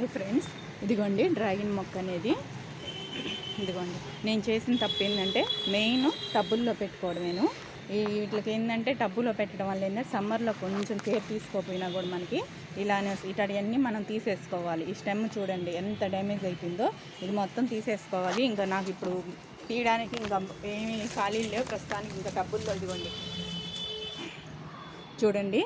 Hi friends. ఇదిగోండి dragon మొక్క అనేది. ఇదిగోండి నేను చేసిన తప్పు ఏంటంటే మెయిన్ టబ్బుల్లో పెట్టుకోవడమేను. ఈ వీటికి ఏంటంటే టబ్బులో పెట్టడం వల్ల ఏంటంటే సమ్మర్లో కొంచెం కేర్ తీసుకోకపోయినా కూడా మనకి ఇలానే ఇటాడివన్నీ మనం తీసేసుకోవాలి. ఈ స్టెమ్ చూడండి ఎంత డ్యామేజ్ అయిపోయిందో ఇది మొత్తం తీసేసుకోవాలి. ఇంకా నాకు ఇప్పుడు తీయడానికి ఇంకా ఏమీ ఖాళీలు లేవు. ప్రస్తుతానికి ఇంకా టబ్బుల్లో ఇదిగోండి. చూడండి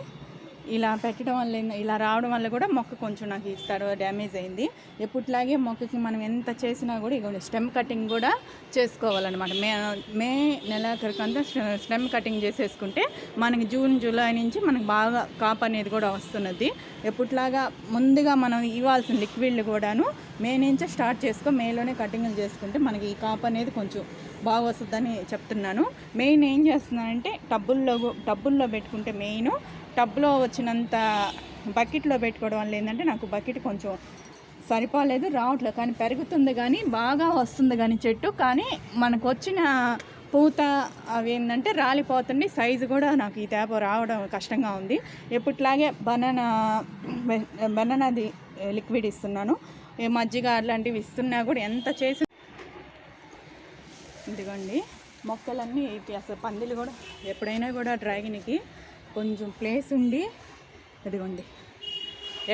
ఇలా పెట్టడం వల్ల ఇలా రావడం వల్ల కూడా మొక్క కొంచెం నాకు ఇస్తారు డ్యామేజ్ అయింది. ఎప్పుట్లాగే మొక్కకి మనం ఎంత చేసినా కూడా ఇక స్టెమ్ కటింగ్ కూడా చేసుకోవాలన్నమాట. మే మే నెలాఖరికంతా స్టె- స్టెమ్ కటింగ్ చేసేసుకుంటే మనకి జూన్ జూలై నుంచి మనకు బాగా కాప్ అనేది కూడా వస్తున్నది. ఎప్పుట్లాగా ముందుగా మనం ఇవ్వాల్సిన లిక్విడ్లు కూడాను మే నుంచే స్టార్ట్ చేసుకో మేలోనే కటింగ్లు చేసుకుంటే మనకి ఈ కాప్ అనేది కొంచెం బాగా వస్తుందని చెప్తున్నాను. మెయిన్ ఏం చేస్తున్నానంటే టబ్బుల్లో టబ్బుల్లో పెట్టుకుంటే మెయిన్ టబ్లో వచ్చినంత బకెట్లో పెట్టుకోవడం వల్ల ఏంటంటే నాకు బకెట్ కొంచెం సరిపోలేదు రావట్లేదు. కానీ పెరుగుతుంది కానీ బాగా వస్తుంది కానీ చెట్టు. కానీ మనకు వచ్చిన పూత అవి ఏంటంటే రాలిపోతుంది సైజు కూడా నాకు ఈ తేప రావడం కష్టంగా ఉంది. ఎప్పట్లాగే బనానా బనానాది లిక్విడ్ ఇస్తున్నాను. ఏ మజ్జిగ అట్లాంటివి ఇస్తున్నా కూడా ఎంత చేసి ఇదిగోండి. మొక్కలన్నీ అసలు పందిలు కూడా ఎప్పుడైనా కూడా డ్రాగన్కి కొంచెం ప్లేస్ ఉండి ఇదిగోండి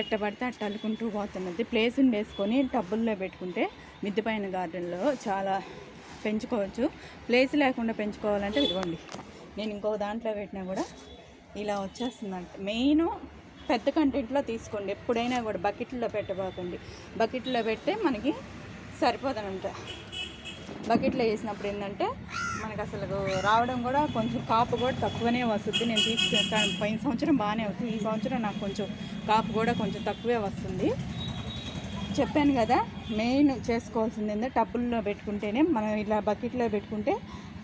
ఎట్ట పడితే అట్ట అల్లుకుంటూ పోతున్నది. ప్లేస్ ఉండేసుకొని టబ్బుల్లో పెట్టుకుంటే మిద్దిపైన గార్డెన్లో చాలా పెంచుకోవచ్చు. ప్లేస్ లేకుండా పెంచుకోవాలంటే ఇదిగోండి నేను ఇంకో దాంట్లో పెట్టినా కూడా ఇలా వచ్చేస్తుందంట. మెయిన్ పెద్ద కంటెంట్లో తీసుకోండి ఎప్పుడైనా కూడా బకెట్లో పెట్టబోకండి. బకెట్లో పెడితే మనకి సరిపోదనంట. బకెట్లో వేసినప్పుడు ఏంటంటే మనకు అసలు రావడం కూడా కొంచెం కాపు కూడా తక్కువనే వస్తుంది. నేను తీసుకుంటాను పోయిన సంవత్సరం బాగానే అవుతుంది ఈ సంవత్సరం నాకు కొంచెం కాపు కూడా కొంచెం తక్కువే వస్తుంది. చెప్పాను కదా మెయిన్ చేసుకోవాల్సింది ఏంటంటే టబ్బుల్లో పెట్టుకుంటేనే మనం ఇలా బకెట్లో పెట్టుకుంటే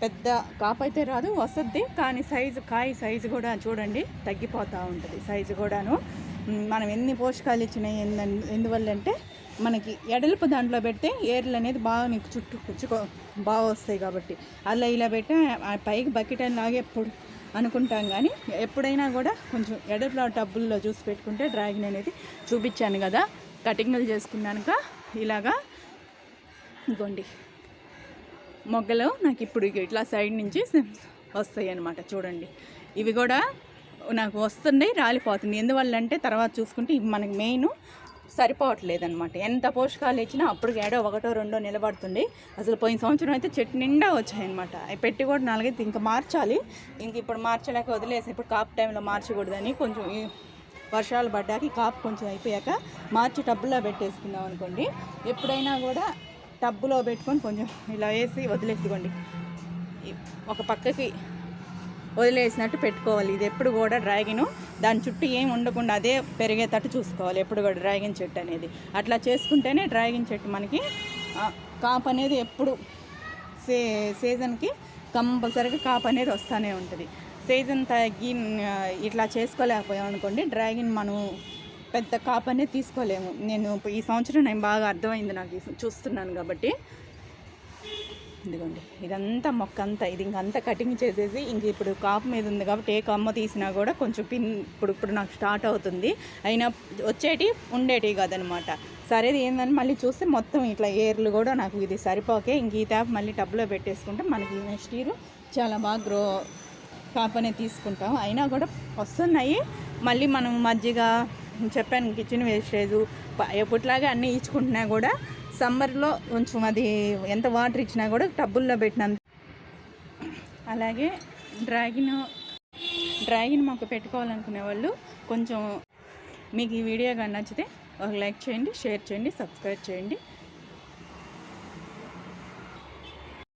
పెద్ద కాపు అయితే రాదు వస్తుంది. కానీ సైజు కాయ సైజు కూడా చూడండి తగ్గిపోతూ ఉంటుంది. సైజు కూడాను. మనం ఎన్ని పోషకాలు ఇచ్చినాయి ఎందు ఎందువల్ల అంటే మనకి ఎడల్పు దాంట్లో పెడితే ఏర్లు అనేది బాగా నీకు చుట్టూ కుచ్చుకో బాగా వస్తాయి కాబట్టి. అలా ఇలా పెట్టి ఆ పైకి బకెట్ అని లాగే ఎప్పుడు అనుకుంటాం కానీ ఎప్పుడైనా కూడా కొంచెం ఎడల్పు టబ్బుల్లో చూసి పెట్టుకుంటే డ్రాగన్ అనేది చూపించాను కదా. కటింగ్లు చేసుకున్నాక ఇలాగా ఇగోండి. మొగ్గలు నాకు ఇప్పుడు ఇట్లా సైడ్ నుంచి వస్తాయి అన్నమాట చూడండి. ఇవి కూడా నాకు వస్తున్నాయి రాలిపోతుంది ఎందువల్ల అంటే తర్వాత చూసుకుంటే మనకి మెయిన్ సరిపోవట్లేదనమాట ఎంత పోషకాలు ఇచ్చినా అప్పుడు ఏడో ఒకటో రెండో నిలబడుతుంది. అసలు పోయిన సంవత్సరం అయితే చెట్టు నిండా వచ్చాయన్నమాట. అవి పెట్టి కూడా నాలుగైతే ఇంకా మార్చాలి. ఇంక ఇప్పుడు మార్చలేక వదిలేసి ఇప్పుడు కాపు టైంలో మార్చకూడదని కొంచెం వర్షాలు పడ్డాక కాపు కొంచెం అయిపోయాక మార్చి టబ్బులో పెట్టేసుకుందాం అనుకోండి. ఎప్పుడైనా కూడా టబ్బులో పెట్టుకొని కొంచెం ఇలా వేసి వదిలేసుకోండి. ఒక పక్కకి వదిలేసినట్టు పెట్టుకోవాలి. ఇది ఎప్పుడు కూడా డ్రాగన్ దాని చుట్టూ ఏం ఉండకుండా అదే పెరిగేటట్టు చూసుకోవాలి. ఎప్పుడు కూడా డ్రాగన్ చెట్టు అనేది. అట్లా చేసుకుంటేనే డ్రాగన్ చెట్టు మనకి కాపు అనేది ఎప్పుడు సే సీజన్కి కంపల్సరీగా కాపు అనేది వస్తూనే ఉంటుంది. సీజన్ తగ్గి ఇట్లా చేసుకోలేకపోయాం అనుకోండి డ్రాగన్ మనం పెద్ద కాపు అనేది తీసుకోలేము. నేను ఈ సంవత్సరం నేను బాగా అర్థమైంది నాకు చూస్తున్నాను కాబట్టి. ఇదిగోండి ఇదంతా మొక్క అంతా ఇది ఇంకంతా కటింగ్ చేసేసి ఇంక ఇప్పుడు కాపు మీద ఉంది కాబట్టి ఏ కొమ్మ తీసినా కూడా కొంచెం పిన్ ఇప్పుడు ఇప్పుడు నాకు స్టార్ట్ అవుతుంది. అయినా వచ్చేటి ఉండేటివి కాదనమాట. సరే ఏందని మళ్ళీ చూస్తే మొత్తం ఇట్లా ఏర్లు కూడా నాకు ఇది సరిపోకే. ఇంక ఈ ట్యాప్ మళ్ళీ టబ్లో పెట్టేసుకుంటే మనకి నెక్స్ట్ ఇయర్ చాలా బాగా గ్రో కాపు అనేది తీసుకుంటాం. అయినా కూడా వస్తున్నాయి. మళ్ళీ మనం మజ్జిగ చెప్పాను కిచెన్ వేస్టేజ్ ఎప్పటిలాగా అన్నీ ఇచ్చుకుంటున్నా కూడా సమ్మర్లో కొంచెం అది ఎంత వాటర్ ఇచ్చినా కూడా టబ్బుల్లో పెట్టినంత అలాగే డ్రాగన్ డ్రాగన్ మొక్క పెట్టుకోవాలనుకునే వాళ్ళు కొంచెం మీకు ఈ వీడియో కానీ నచ్చితే ఒక లైక్ చేయండి షేర్ చేయండి సబ్స్క్రైబ్ చేయండి.